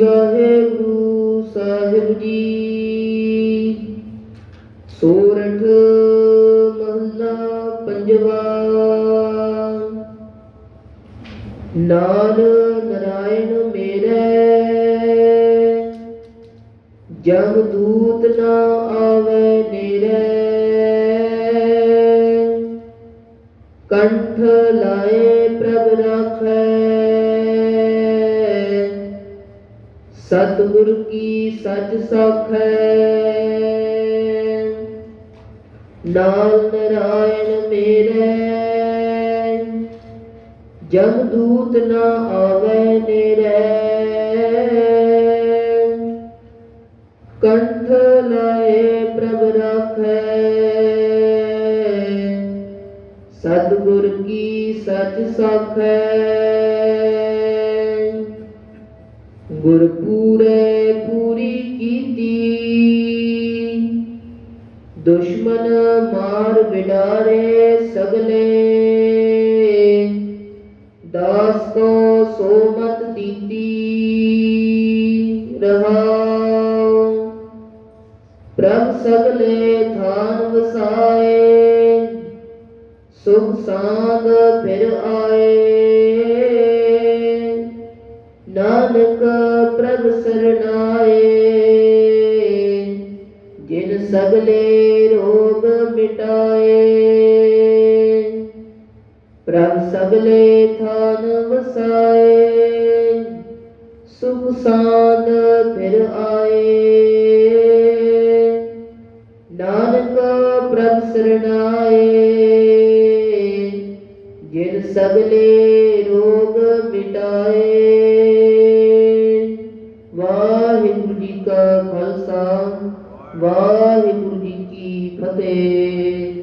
ਵਾਹਿਗੁਰੂ ਸਾਹਿਬ ਜੀ। ਸੋਰਠ ਮਹਲਾ ਪੰਜਵਾ। ਨਾਨ ਨਰਾਇਣ ਮੇਰੇ। ਜਮ ਦੂਤ ਨਾ ਆਵੇ ਨੇਰੇ। ਕੰਠ ਲਾਏ ਪ੍ਰਭ ਰਾਖੈ। ਸਤਿਗੁਰ ਕੀ ਸੱਚ ਸਾਖੈ? ਨਾਲ ਨਰਾਇਣ ਮੇਰੇ। ਜਮ ਦੂਤ ਨਾ ਆਵੇ ਨੇਰੇ ਕੰਠ ਲਾਏ ਪ੍ਰਭ ਰਾਖੈ। ਸਤਿਗੁਰ ਕੀ ਸੱਚ ਸਾਖੈ? ਗੁਰ ਪੂਰੀ ਕੀਤੀ। ਦੁਸ਼ਮਨ ਮਾਰ ਵਿਡਾਰੇ ਸਗਲੇ। ਦਾਸ ਕੋ ਸੋ ਮਤ ਦੀਤੀ ਰਹਾਉ। ਪ੍ਰਭ ਸਗਲੇ ਥਾਨ ਵਸਾਏ। ਸੁਖ ਸਾਂਦ ਫਿਰ ਆਏ। ਸਗਲੇ ਰੋਗ ਮਿਟਾਏ। ਪ੍ਰਭ ਸਗਲੇ ਥਾਨ ਵਸਾਏ। ਸੁਖ ਸਾਂਦ ਫਿਰ ਆਏ। ਨਾਨਕ ਪ੍ਰਭ ਸਰਨਾਏ ਜਿਨ ਸਗਲੇ ਰੋਗ ਮਿਟਾਏ। ਵਾਹਿਗੁਰੂ ਜੀ ਕੀ ਫਤਿਹ।